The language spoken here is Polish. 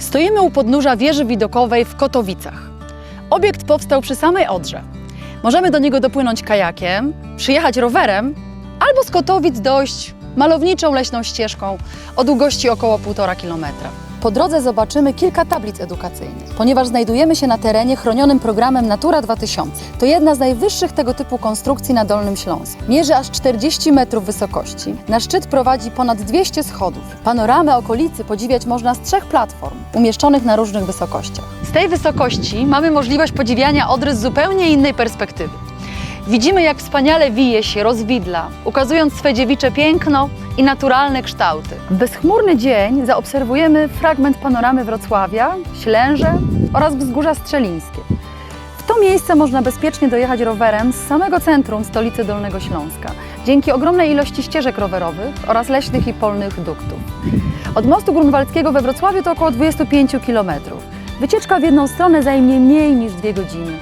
Stoimy u podnóża wieży widokowej w Kotowicach. Obiekt powstał przy samej Odrze. Możemy do niego dopłynąć kajakiem, przyjechać rowerem albo z Kotowic dojść malowniczą leśną ścieżką o długości około 1,5 kilometra. Po drodze zobaczymy kilka tablic edukacyjnych, ponieważ znajdujemy się na terenie chronionym programem Natura 2000. To jedna z najwyższych tego typu konstrukcji na Dolnym Śląsku. Mierzy aż 40 metrów wysokości. Na szczyt prowadzi ponad 200 schodów. Panoramę okolicy podziwiać można z trzech platform, umieszczonych na różnych wysokościach. Z tej wysokości mamy możliwość podziwiania Odry z zupełnie innej perspektywy. Widzimy, jak wspaniale wije się, rozwidla, ukazując swe dziewicze piękno i naturalne kształty. W bezchmurny dzień zaobserwujemy fragment panoramy Wrocławia, Ślęże oraz Wzgórza Strzelińskie. W to miejsce można bezpiecznie dojechać rowerem z samego centrum stolicy Dolnego Śląska, dzięki ogromnej ilości ścieżek rowerowych oraz leśnych i polnych duktów. Od mostu grunwaldzkiego we Wrocławiu to około 25 km. Wycieczka w jedną stronę zajmie mniej niż dwie godziny.